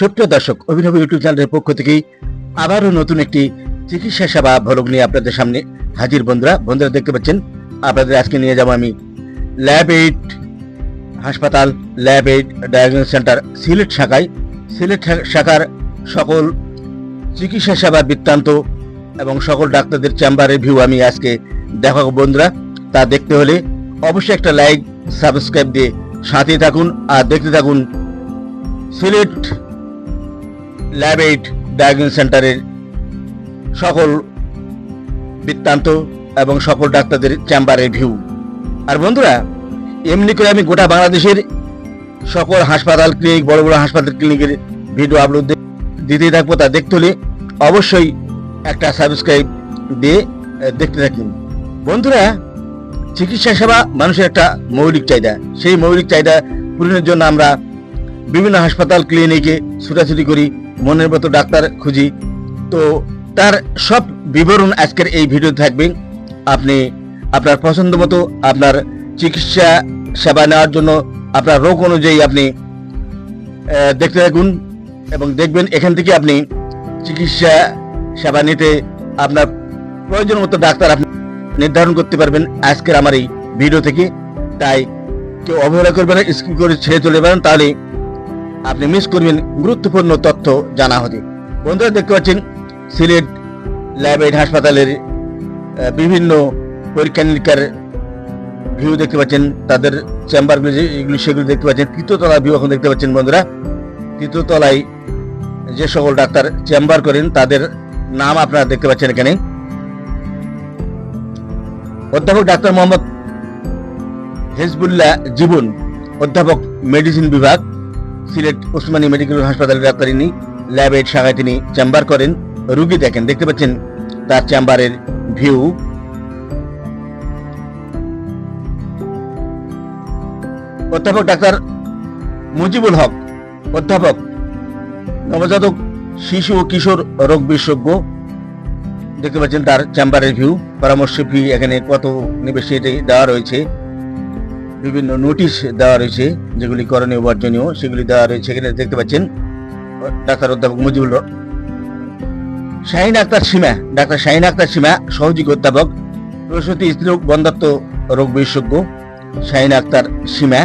সুপ্রিয় দর্শক, অভিনব ইউটিউব চ্যানেলের পক্ষ থেকে আবারও নতুন একটি চিকিৎসা সেবা ভলক নিয়ে আপনাদের সামনে হাজির বন্ধুরা। বন্ধুরা, দেখতে পাচ্ছেন, আপনাদের আজকে নিয়ে যাব আমি ল্যাব এইড হাসপাতাল, lab aid diagnostic centre, Sylhet শাখায়। সিলেট শাখার সকল চিকিৎসা সেবা বৃত্তান্ত এবং সকল ডাক্তারদের চেম্বারের ভিউ আমি আজকে দেখাবো বন্ধুরা। তা দেখতে হলে অবশ্যই একটা লাইক সাবস্ক্রাইব দিয়ে সাথে থাকুন আর দেখতে থাকুন সিলেট ল্যাব এইড ডায়াগনোস সেন্টারের সকল বৃত্তান্ত এবং সকল ডাক্তারদের চেম্বারের ভিউ। আর বন্ধুরা, এমনি করে আমি গোটা বাংলাদেশের সকল হাসপাতাল ক্লিনিক, বড় বড় হাসপাতাল ক্লিনিকের ভিডিও আপলোড দিতেই থাকব। তা দেখতে হলে অবশ্যই একটা সাবস্ক্রাইব দিয়ে দেখতে থাকুন। বন্ধুরা, চিকিৎসা সেবা মানুষের একটা মৌলিক চাহিদা। সেই মৌলিক চাহিদা পূরণের জন্য আমরা বিভিন্ন হাসপাতাল ক্লিনিকে ছুটাছুটি করি, মনের মতো ডাক্তার খুঁজি। তো তার সব বিবরণ আজকের এই ভিডিও থাকবে। আপনি আপনার পছন্দ মতো আপনার চিকিৎসা সেবা নেওয়ার জন্য আপনার রোগ অনুযায়ী আপনি দেখতে থাকুন এবং দেখবেন এখান থেকে আপনি চিকিৎসা সেবা নিতে আপনার প্রয়োজন মতো ডাক্তার আপনি নির্ধারণ করতে পারবেন আজকের আমার এই ভিডিও থেকে। তাই কেউ অবহেলা করবেন স্কিপ করে ছেড়ে চলে যাবেন। তাহলে আপনি মিস করবেন গুরুত্বপূর্ণ তথ্য জানা হতে। বন্ধুরা, দেখতে পাচ্ছেন, সিলেট ল্যাব এইড হাসপাতালের বিভিন্ন পরীক্ষা নিরীক্ষার ভিউ দেখতে পাচ্ছেন, তাদের চেম্বারগুলো যে এগুলি সেগুলো দেখতে পাচ্ছেন তৃতীয়তলা ভিউ এখন দেখতে পাচ্ছেন বন্ধুরা। তৃতীয়তলায় যে সকল ডাক্তার চেম্বার করেন, তাদের নাম আপনারা দেখতে পাচ্ছেন এখানে। অধ্যাপক ডাক্তার মোহাম্মদ হেজবুল্লাহ জীবন, অধ্যাপক মেডিসিন বিভাগ। সিলেট ওসমানী মেডিকেল হাসপাতালের ডাক্তার ইনি, ল্যাব শাখায় তিনি চেম্বার করেন। রুগী দেখেন, দেখতে পাচ্ছেন তার চেম্বারের ভিউ। অধ্যাপক ডাক্তার মুজিবুল হক, অধ্যাপক, নবজাতক শিশু ও কিশোর রোগ বিশেষজ্ঞ। দেখতে পাচ্ছেন তার চেম্বারের ভিউ। পরামর্শ ফি এখানে কত নেবে সেটাই দেওয়া রয়েছে। বিভিন্ন নোটিশ দেওয়া রয়েছে, যেগুলি করণীয়, বর্জনীয়, সেগুলি দেওয়া রয়েছে। এখানে দেখতে পাচ্ছেন ডাক্তার অধ্যাপক মুজিবুল শাহিন আক্তার সীমা, ডাক্তার শাহিন আক্তার সীমা, সহযোগী অধ্যাপক, প্রসূতি স্ত্রী বন্ধাত্ম রোগ বিশেষজ্ঞ, শাহিন আক্তার সীমা,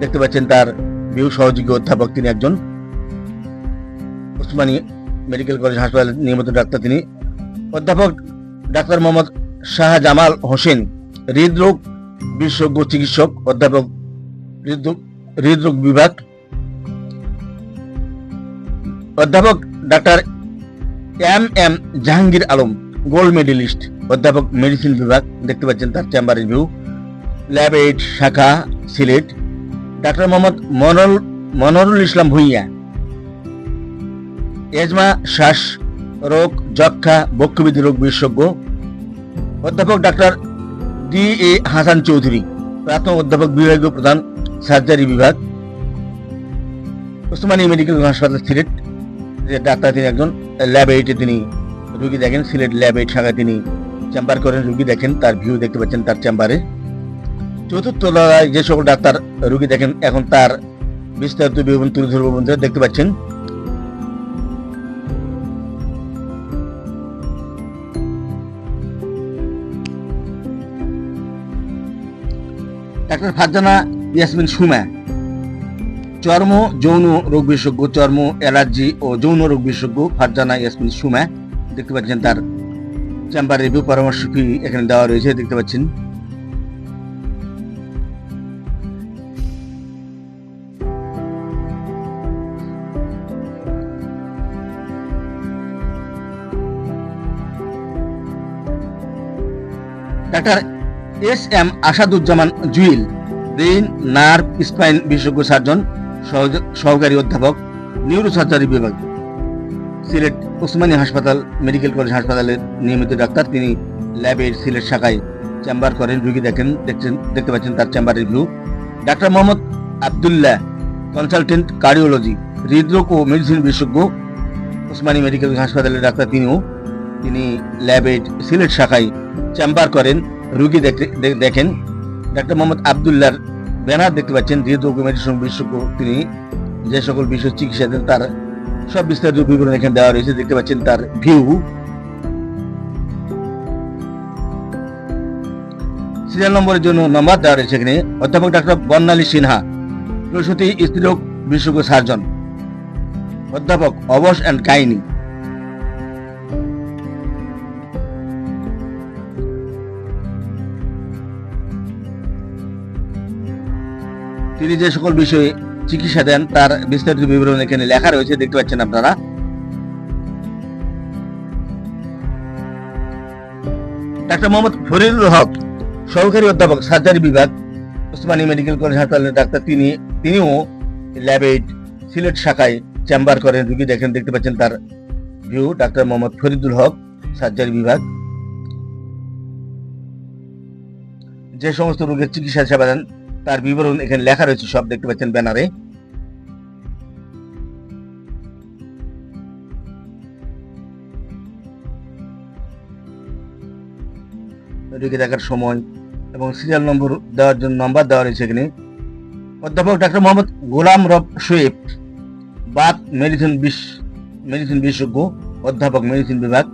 দেখতে পাচ্ছেন তার ভিউ সহযোগী অধ্যাপক তিনি একজন। ওসমানী মেডিকেল কলেজ হাসপাতালের নিয়মিত ডাক্তার তিনি। অধ্যাপক ডাক্তার মোহাম্মদ শাহজামাল হোসেন, হৃদরোগ বিশেষজ্ঞ চিকিৎসক অধ্যাপক হৃদরোগ বিভাগ। অধ্যাপক doctor M M Jahangir Alam, gold medalist. অধ্যাপক মেডিসিন বিভাগ, দেখতে পাচ্ছেন তার চেম্বার রিভিউ। ল্যাব এইড শাখা, সিলেট। ডাক্তার মোহাম্মদ মনল মনরুল ইসলাম ভুইয়া। এজমা, শ্বাস রোগ যক্ষা বক্ষবিধি রোগ বিশেষজ্ঞ। অধ্যাপক doctor D A Hasan Chowdhury প্রাথমিক অধ্যাপক বিভাগীয় প্রধান, সার্জারি বিভাগ, ওসমানী মেডিকেল হাসপাতাল, সিলেট। যে ডাক্তার তিনি একজন, ল্যাব এইটে তিনি রুগী দেখেন, সিলেট ল্যাব এইট শাখায় তিনি চেম্বার করেন, রুগী দেখেন, তার ভিউ দেখতে পাচ্ছেন তার চেম্বারে। চতুর্থ তলায় যে সকল ডাক্তার, রুগী দেখেন, এখন তার বিস্তারিত বিবরণ তুলে ধরবো দেখতে পাচ্ছেন। ডাক্তার ফারজানা ইয়াসমিন সুমা। চর্ম, যৌন রোগ বিশেষজ্ঞ, চর্ম, অ্যালার্জি ও যৌন রোগ বিশেষজ্ঞ ফারজানা ইয়াসমিন সুমা। দেখতে পাচ্ছেন তার চেম্বার রিভিউ পরামর্শ কি এখানে দেওয়া রয়েছে, দেখতে পাচ্ছেন। S M Asaduzzaman Juel brain nerve spine বিশেষজ্ঞ সার্জন সহকারী অধ্যাপক নিউরো সার্জারি বিভাগ। সিলেট ওসমানী হাসপাতাল, মেডিকেল কলেজ হাসপাতালের নিয়মিত ডাক্তার। তিনি ল্যাবের সিলেট শাখায় চেম্বার করেন। রুগী দেখেন, দেখছেন, দেখতে পাচ্ছেন তার চেম্বার রিভিউ ডাক্তার মোহাম্মদ আবদুল্লাহ কনসালটেন্ট কার্ডিওলজি হৃদরোগ ও মেডিসিন বিশেষজ্ঞ। ওসমানী মেডিকেল হাসপাতালের ডাক্তার তিনিও। তিনি ল্যাবের সিলেট শাখায় চেম্বার করেন। রুগী দেখেন। ডাক্তার মোহাম্মদ আবদুল্লাহর ব্যানার দেখতে পাচ্ছেন হৃদরোগ মেডিসিন বিশেষজ্ঞ তিনি যে সকল বিষয় চিকিৎসা দেন তার সব বিস্তারিত বিবরণ এখানে দেওয়া রয়েছে। দেখতে পাচ্ছেন তার ভিউ। সিরিয়াল নম্বরের জন্য নম্বর দেওয়া রয়েছে এখানে। অধ্যাপক ডাক্তার বর্ণালী সিনহা, প্রসূতি স্ত্রীরোগ বিশেষজ্ঞ সার্জন। অধ্যাপক অবশ অ্যান্ড কাহিনী। তিনি যে সকল বিষয়ে চিকিৎসা দেন, তার বিস্তারিত বিবরণ এখানে লেখা রয়েছে, দেখতে পাচ্ছেন আপনারা। ডাক্তার মোহাম্মদ ফরিদুল হক, সহকারী অধ্যাপক, সার্জারি বিভাগ, ওসমানী মেডিকেল কলেজ হাসপাতালের ডাক্তার। তিনি, তিনিও ল্যাবেট সিলেট শাখায় চেম্বার করেন। রুগী দেখেন, দেখতে পাচ্ছেন তার ভিউ। ডাক্তার মোহাম্মদ ফরিদুল হক, সার্জারি বিভাগ। যে সমস্ত রোগের চিকিৎসা সেবা দেন তার বিবরণ এখানে লেখা রয়েছে, সব দেখতে পাচ্ছেন ব্যানারে। রোগী দেখার সময় এবং সিরিয়াল নম্বর দেওয়ার জন্য নাম্বার দেওয়া রয়েছে এখানে। অধ্যাপক ডাক্তার মোহাম্মদ গোলাম রব শোয়েব বাত মেডিসিন বিশ, মেডিসিন বিশেষজ্ঞ, অধ্যাপক মেডিসিন বিভাগ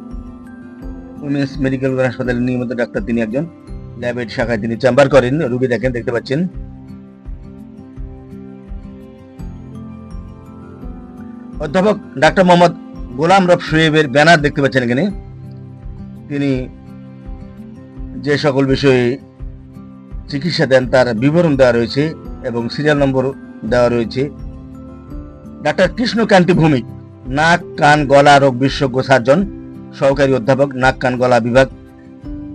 উইমেন্স মেডিকেল হাসপাতালের নিয়মিত ডাক্তার তিনি একজন। ল্যাবেট শাখায় তিনি চেম্বার করেন, রুগী দেখেন, দেখতে পাচ্ছেন। অধ্যাপক ডাক্তার মোহাম্মদ গোলাম রব শোয়েবের ব্যানার দেখতে পাচ্ছেন এখানে। তিনি যে সকল বিষয়ে চিকিৎসা দেন, তার বিবরণ দেওয়া রয়েছে এবং সিরিয়াল নম্বর দেওয়া রয়েছে। ডাক্তার কৃষ্ণকান্তি ভৌমিক নাক, কান, গলা, রোগ বিশেষজ্ঞ সার্জন সহকারী অধ্যাপক, নাক, কান, গলা বিভাগ।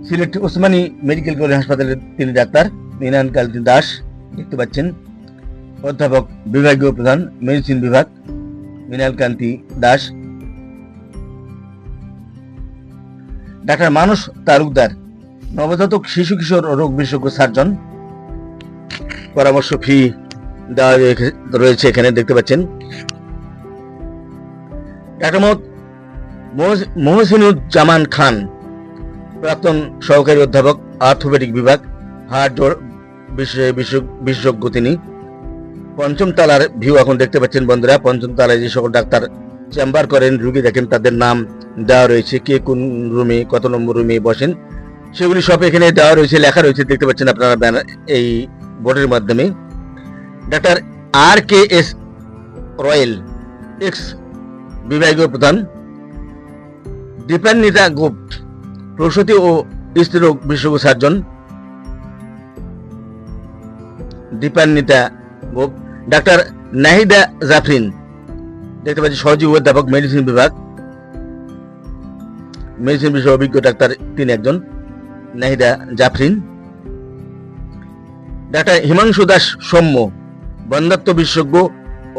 সিলেট ওসমানী মেডিকেল কলেজ হাসপাতালের তিনি ডাক্তার মৃণাল কান্তি দাস দেখতে পাচ্ছেন। অধ্যাপক, বিভাগীয় প্রধান, মেডিসিন বিভাগ। মৃণাল কান্তি, দাস। ডাক্তার মানুষ তালুকদার, নবজাতক শিশু কিশোর রোগ বিশেষজ্ঞ সার্জন। পরামর্শ ফি দেওয়া রয়েছে এখানে, দেখতে পাচ্ছেন। ডাক্তার মোহাম্মদ মোহস- মোহসিনুজ্জামান খান, প্রাক্তন সহকারী অধ্যাপক আর্থোপেডিক বিভাগ, হার্ট বিশেষজ্ঞ তিনি। পঞ্চম তলার ভিউ এখন দেখতে পাচ্ছেন বন্ধুরা। পঞ্চম তলায় যে সকল ডাক্তার চেম্বার করেন, রুগী দেখেন, তাদের নাম দেওয়া রয়েছে, কে কোন রুমে কত নম্বর রুমে বসেন। সেগুলি সব এখানে দেওয়া রয়েছে, লেখা রয়েছে, দেখতে পাচ্ছেন আপনারা ব্যানার এই বোর্ডের মাধ্যমে। Doctor R K S Royel, ex বিভাগীয় প্রধান, দীপান্বিতা গুপ্ত, প্রসূতি ও স্ত্রীরোগ বিশেষজ্ঞ সার্জন, দীপান্বিতা গোপ ডাক্তার নাহিদা জাফরিন, দেখতে পাচ্ছি সহযোগী অধ্যাপক মেডিসিন বিভাগ। মেডিসিন বিষয়ে অভিজ্ঞ ডাক্তার তিনি একজন, নাহিদা জাফরিন। ডাক্তার হিমাংশু দাস সৌম্য, বন্ধাত্ম বিশেষজ্ঞ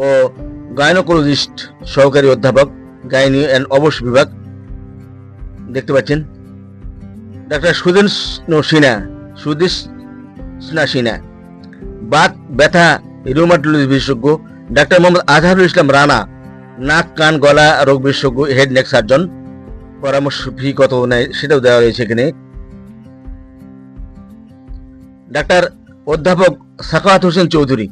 ও গায়নোকোলজিস্ট সহকারী অধ্যাপক গাইনি অ্যান্ড অবশ বিভাগ। দেখতে পাচ্ছেন, ডাক্তার সুদেন সিনহা, সুদেশ সিনহা। বাত, ব্যথা রিউমাটোলজি বিশেষজ্ঞ ডাক্তার মোহাম্মদ আজহারুল ইসলাম রানা, নাক, কান, গলা রোগ বিশেষজ্ঞ হেড নেক সার্জন পরামর্শ ফি কত নেয় সেটাও দেওয়া রয়েছে এখানে। ডাক্তার অধ্যাপক সাকাত হোসেন চৌধুরী,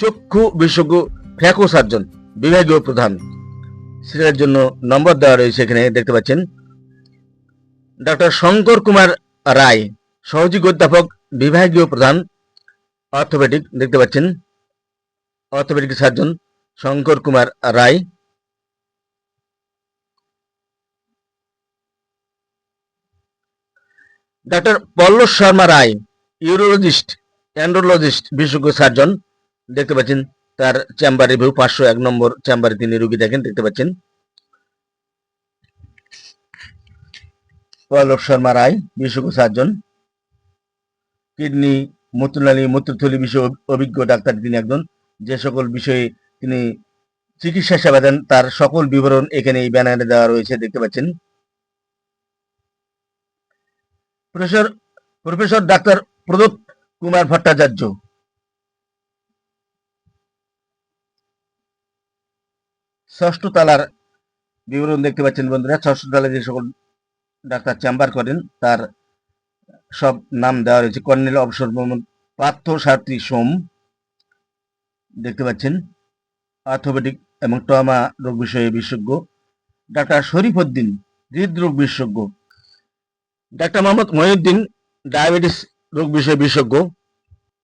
চক্ষু বিশেষজ্ঞ, ফ্যাকো সার্জন বিভাগীয় প্রধান। সেটার জন্য নম্বর দেওয়া রয়েছে এখানে, দেখতে পাচ্ছেন। ডাক্তার শঙ্কর কুমার রায়, সহযোগী অধ্যাপক, বিভাগীয় প্রধান, অর্থোপেডিক, দেখতে পাচ্ছেন। Orthopaedic surgeon Shankar Kumar Roy. Doctor Pallab Sharma Roy, urologist, andrologist, বিশেষজ্ঞ সার্জন, দেখতে পাচ্ছেন তার চেম্বার ভিউ পাঁচশো এক নম্বর চেম্বারে তিনি রুগী দেখেন, দেখতে পাচ্ছেন। পল্লব শর্মা রায়, বিশেষজ্ঞ সার্জন, কিডনি মূত্রনালী মূত্রথলি বিষয়ে অভিজ্ঞ ডাক্তার তিনি একজন। যে সকল বিষয়ে তিনি চিকিৎসা সেবা দেন, তার সকল বিবরণ এখানে এই ব্যানারে দেওয়া রয়েছে, দেখতে পাচ্ছেন। প্রফেসর প্রফেসর ডাক্তার প্রদীপ কুমার ভট্টাচার্য। ষষ্ঠ তালার বিবরণ দেখতে পাচ্ছেন বন্ধুরা। ষষ্ঠ তলায় যে সকল ডাক্তার চেম্বার করেন, তার সব নাম দেওয়া রয়েছে। কর্নেল অবসর পার্থ সারথী সোম। দেখতে পাচ্ছেন। অর্থোপেডিক এবং ট্রমা রোগ বিষয়ে বিশেষজ্ঞ ডাক্তার শরীফ উদ্দিন, হৃদরোগ বিশেষজ্ঞ। ডাক্তার মোহাম্মদ মহিউদ্দিন ডায়াবেটিস রোগ বিষয়ে বিশেষজ্ঞ।